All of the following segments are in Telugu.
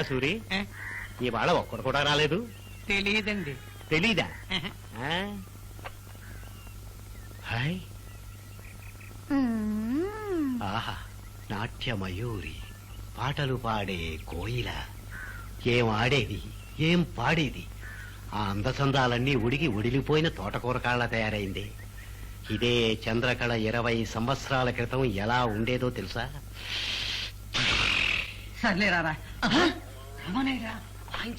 ఎరా సూరి? ఏ? ఇవాళ ఒక్కడు కూడా రాలేదు. తెలియదండి తెలీదా? హాయ్. ఆహా నాట్య మయూరి పాటలు పాడే కోయిల. ఏం ఆడేది? ఏం పాడేది? ఆ అందచందాలన్నీ ఉడిగి ఉడిలిపోయిన తోటకూర కాళ్ళ తయారైంది. ఇదే చంద్రకళ ఇరవై సంవత్సరాల క్రితం ఎలా ఉండేదో తెలుసా? సర్లే రారా. రమణయ్యరా? ఆయన.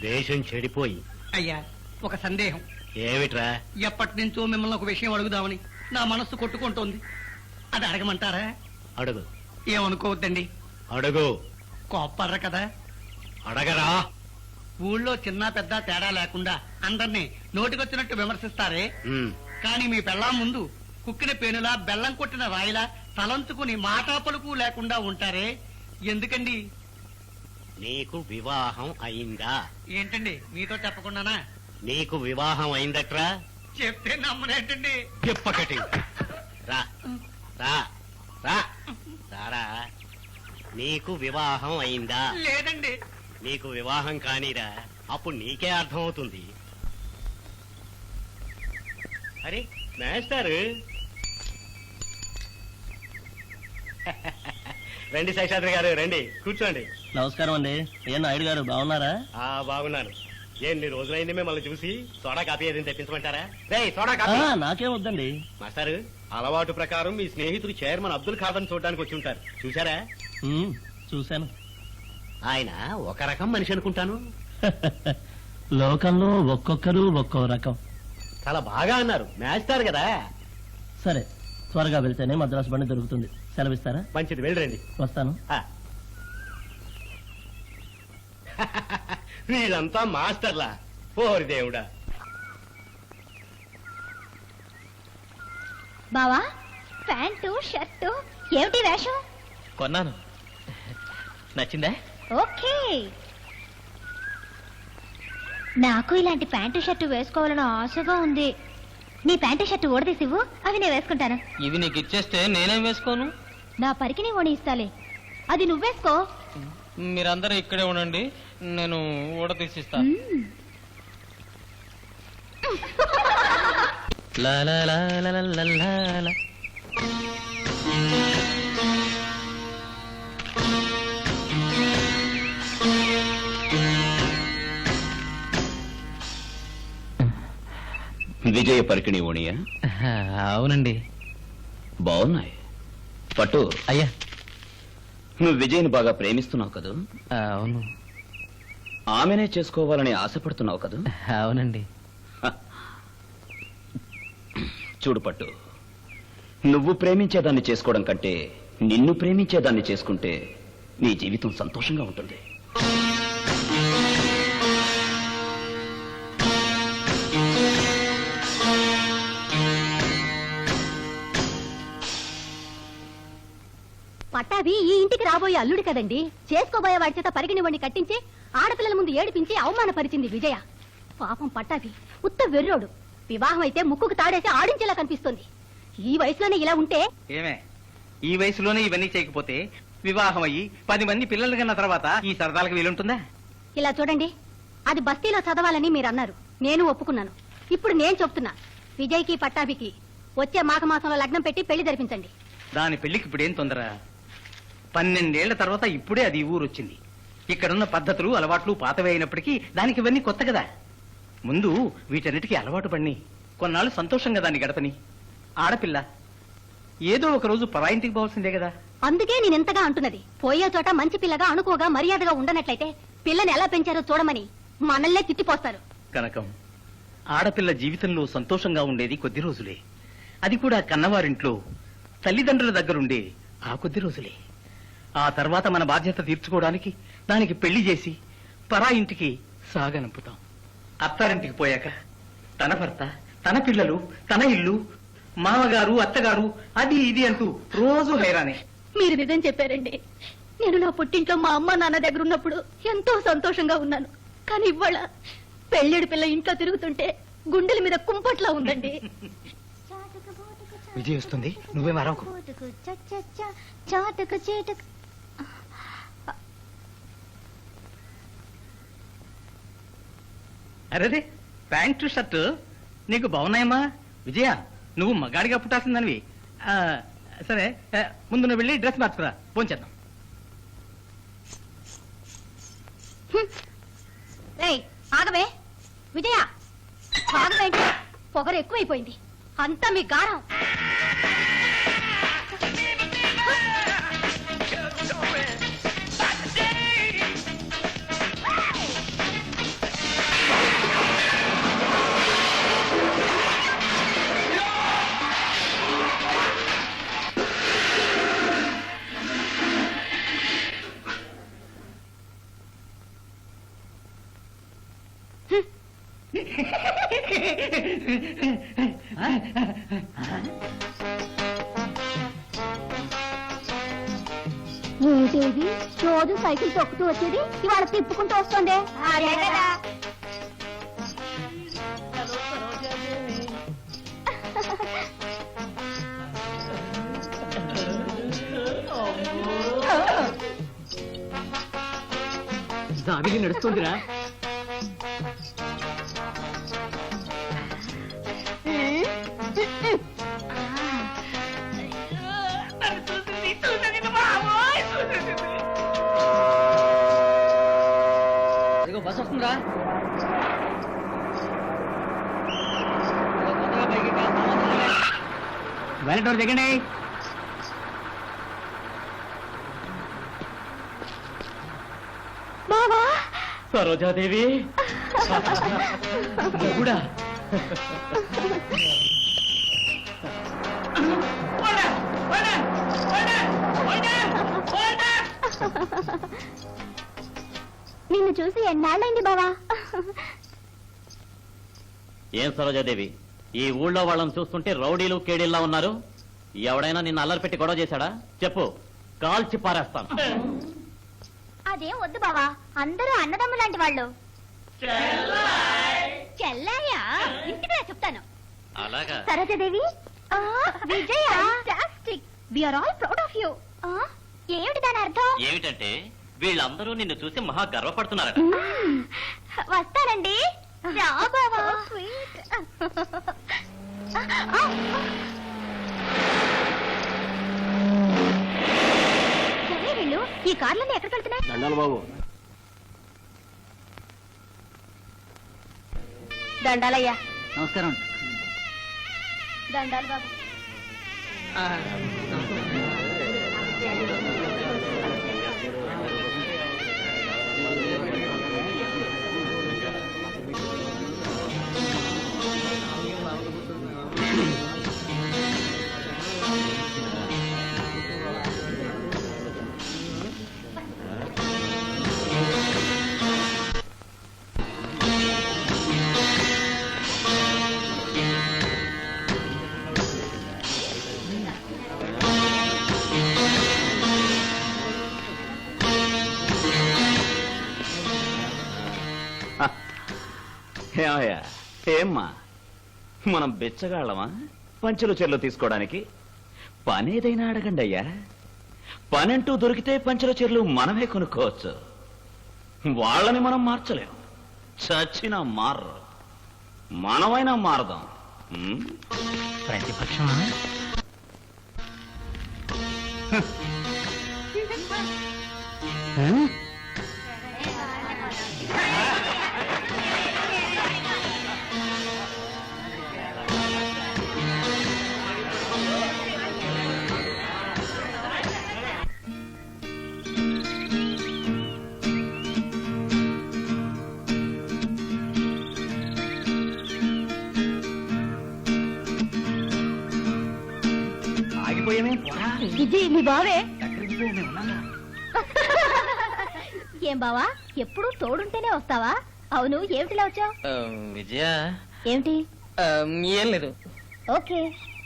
దేశం చెడిపోయి. అయ్యా ఒక సందేహం. ఏమిట్రా? ఎప్పటి నుంచో మిమ్మల్ని ఒక విషయం అడుగుదామని నా మనస్సు కొట్టుకుంటోంది. అది అడగమంటారా? అడుగు. ఏమనుకోవద్దండి. అడుగు. కోప్పర్ర కదా. అడగరా. ఊళ్ళో చిన్న పెద్ద తేడా లేకుండా అందరినీ నోటికొచ్చినట్టు విమర్శిస్తారే. కానీ మీ పెళ్ళాం ముందు కుక్కిన పేనులా బెల్లం కొట్టిన రాయిలా తలంచుకుని మాటా పలుకు లేకుండా ఉంటారే? ఎందుకండి? నీకు వివాహం అయిందా? ఏంటండి? మీతో చెప్పకుండానా? నీకు వివాహం అయిందట్రా? చెప్తే నమ్మనేటండి? చెప్పకటి. రా. రా. రా. రారా. నీకు వివాహం అయిందా? లేదండి. నీకు వివాహం కానిరా. అప్పుడు నీకే అర్థమవుతుంది. అరే మేస్టారు. రండి శేషాద్రి గారు రండి. కూర్చోండి. నమస్కారం అండి. ఏ నాయుడు గారు బాగున్నారా? ఆ బాగున్నాను. ఎన్ని రోజులైంది మిమ్మల్ని చూసి సోడా కాపీ ఏదైనా తెప్పించమంటారా? రే సోడా కాపీ నాకేం వద్దండి. మాస్టారు అలవాటు ప్రకారం మీ స్నేహితుడు చైర్మన్ అబ్దుల్ ఖాదర్ చూడడానికి వచ్చి ఉంటారు. చూసారా చూశాను. ఆయన ఒక రకం మనిషి అనుకుంటాను. లోకంలో ఒక్కొక్కరు ఒక్కో రకం. చాలా బాగా అన్నారు. మేస్టారు కదా? సరే త్వరగా వెళ్తేనే మద్రాసు బండి దొరుకుతుంది. సెలవిస్తారా? మంచిది వెళ్ళరండి. వస్తాను. వీళ్ళంతా మాస్టర్లా? ఓరి దేవుడా. బావా ప్యాంటు షర్టు ఏమిటి వేషం? కొన్నాను. నచ్చిందా? ఓకే. నాకు ఇలాంటి ప్యాంటు షర్టు వేసుకోవాలని ఆశగా ఉంది. నీ ప్యాంటు షర్టు ఊడదీసివ్వు అవి నేను వేసుకుంటాను. ఇవి నీకు ఇచ్చేస్తే నేనేం వేసుకోను? నా పరికిని ఓణి ఇస్తాలే. అది నువ్వేసుకో మీరందరూ ఇక్కడే ఉండండి నేను ఊడ తీసిస్తాను. లా లా లా లా లా లా. విజయ పరికిణి ఓణియా? అవునండి. బాగున్నాయి. పట్టు. అయ్యా. నువ్వు విజయ్ని బాగా ప్రేమిస్తున్నావు కదూ? అవును. ఆమెనే చేసుకోవాలని ఆశపడుతున్నావు కదూ? అవునండి. చూడు పట్టు. నువ్వు ప్రేమించేదాన్ని చేసుకోవడం కంటే నిన్ను ప్రేమించేదాన్ని చేసుకుంటే నీ జీవితం సంతోషంగా ఉంటుంది. పట్టాభి ఈ ఇంటికి రాబోయే అల్లుడు కదండి. చేసుకోబోయే వాడి చేత పరిగిని కట్టించి ఆడపిల్లల ముందు ఏడిపించి అవమానపరిచింది విజయ. పాపం పట్టాభి ఉత్త వెర్రోడు. వివాహం అయితే ముక్కుకు తాడేసి ఆడించేలా కనిపిస్తుంది. ఈ వయసులోనే ఇలా ఉంటే? ఏమే? ఈ వయసులోనే ఇవన్నీ చేయకపోతే వివాహం అయ్యి పది మంది పిల్లలు కన్న తర్వాత ఈ సరదాలకు వీలుంటుందా? ఇలా చూడండి. అది బస్తీలో చదవాలని మీరు అన్నారు నేను ఒప్పుకున్నాను. ఇప్పుడు నేను చెప్తున్నా. విజయ్కి పట్టాభికి వచ్చే మాఘమాసంలో లగ్నం పెట్టి పెళ్ళి జరిపించండి. దాని పెళ్ళికి ఇప్పుడేం తొందర? పన్నెండేళ్ళ తర్వాత ఇప్పుడే అది ఈ ఊరు వచ్చింది ఇక్కడున్న పద్ధతులు అలవాట్లు పాతవే అయినప్పటికీ దానికి ఇవన్నీ కొత్త కదా. ముందు వీటన్నిటికీ అలవాటు పడిని. కొన్నాళ్ళు సంతోషంగా దాన్ని గడపని. ఆడపిల్ల ఏదో ఒక రోజు పరాయింటికి పోవాల్సిందే కదా. అందుకే నేను ఎంతగా అంటున్నది. పోయే చోట మంచి పిల్లగా అనుకోగా మర్యాదగా ఉండనట్లయితే పిల్లని ఎలా పెంచారో చూడమని మనల్నే తిట్టిపోస్తారు. కనకం ఆడపిల్ల జీవితంలో సంతోషంగా ఉండేది కొద్ది రోజులే. అది కూడా కన్నవారింట్లో తల్లిదండ్రుల దగ్గరుండే ఆ కొద్ది రోజులే. ఆ తర్వాత మన బాధ్యత తీర్చుకోవడానికి దానికి పెళ్ళి చేసి పరా ఇంటికి సాగనంపుతాం. అత్తారింటికి పోయాక తన భర్త తన పిల్లలు తన ఇల్లు మామగారు అత్తగారు అది ఇది అంటూ రోజు హైరానే. మీరు నిజం చెప్పారండి. నేను నా పుట్టింట్లో మా అమ్మ నాన్న దగ్గర ఉన్నప్పుడు ఎంతో సంతోషంగా ఉన్నాను. కానీ ఇవాళ పెళ్ళిడి పిల్ల ఇంట్లో తిరుగుతుంటే గుండెల మీద కుంపట్లా ఉందండి. విజయ్ వస్తుంది. నువ్వే మరొక చాటుకు. అరేదే అరే ప్యాంటు షర్టు? నీకు బాగున్నాయమ్మా? విజయ నువ్వు మగాడిగా పుట్టాల్సిందనివి. సరే ముందు నువ్వు వెళ్ళి డ్రెస్ మార్చుకురా. పోంచేద్దాం ఏయ్ ఆగవే. విజయ ఆగవేంటి పొగరు ఎక్కువైపోయింది. అంతా మీ గారం ఏంటేది రోజు సైకిల్ తొక్కుతూ వచ్చేది? ఇవాళ తిప్పుకుంటూ కదా. దావిలి నడుస్తుందిరా. వెళ్ళటోరు దిగండి బావా సరోజాదేవి కూడా నిన్ను చూసి ఎన్నాళ్ళైంది బావా? ఏం సరోజాదేవి ఈ ఊళ్ళో వాళ్ళని చూస్తుంటే రౌడీలు కేడీల్లా ఉన్నారు. ఎవడైనా నిన్ను అల్లరి పెట్టి గొడవ చేశాడా? చెప్పు. కాల్చి పారేస్తాను. అదేం వద్దు బావా. అందరూ అన్నదమ్ము లాంటి వాళ్ళు. చెల్లయ్యా ఇంటికి రా చెప్తాను. అలాగా. Saroja Devi. Vijaya. Fantastic we are all proud of you ఏమిటి దాని అర్థం? ఏమిటంటే వీళ్ళందరూ నిన్ను చూసి మహా గర్వపడుతున్నారట. మ్మ్. వస్తానండి. రా బావా. స్వీట్ సరే వీళ్ళు ఈ కార్లన్నీ ఎక్కడికి వెళ్తున్నాయి దండాలు బాబు. దండాలయ్యా. నమస్కారం. దండాలు బాబు. ఏమయ్యా? ఏమ్మా? మనం బెచ్చగాళ్ళమా? పంచులు చెల్లు తీసుకోవడానికి? పనేదైనా అడగండి అయ్యా. పనంటూ దొరికితే పంచుల చెర్లు మనమే కొనుక్కోవచ్చు. వాళ్ళని మనం మార్చలేం. చచ్చినా మారరు. మనమైనా మారదాం. ఉం? ప్రతిపక్షమా? బావే. ఏం బావా? ఎప్పుడు తోడుంటేనే వస్తావా? అవును ఏమిటిలా వచ్చావు? విజయ. ఏమిటి? ఏం లేదు. ఓకే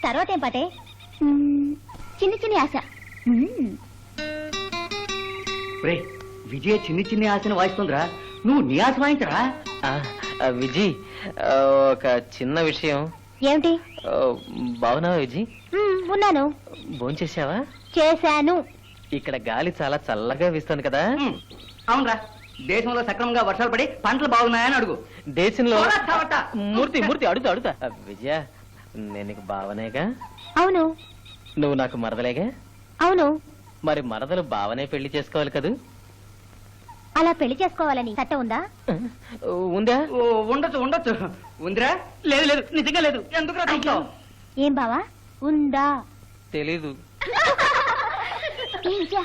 తర్వాత ఏం పాటే? చిన్ని చిన్ని ఆశ. విజయ చిన్ని చిన్ని ఆశను వాయిస్తుందిరా. నువ్వు నీ ఆశ వాయించరా? విజయ్ ఒక చిన్న విషయం. ఏమిటి? బాగున్నావా విజయ్ ఉన్నాను. భోంచేసావా చేశాను. ఇక్కడ గాలి చాలా చల్లగా వీస్తుంది కదా? అవునరా. దేశంలో సక్రమంగా వర్షాలు పడి పంటలు బాగున్నాయని అడుగు. దేశంలో పోరా, చావట. మూర్తి మూర్తి అడుగుతా అడుగుతా విజయ నేను నీకు బావనేగా అవును. నువ్వు నాకు మరదలేగా? అవును. మరి మరదలు బావనే పెళ్ళి చేసుకోవాలి కదూ? అలా పెళ్ళి చేసుకోవాలని చట్టం ఉందా? ఉందా? ఓ, ఉండొచ్చు ఉండొచ్చు. ఉందిరా? లేదు లేదు. నిజంగా లేదు. ఎందుకు ఏం బావా? ఉందా? తెలీదు. ఏ విజయ,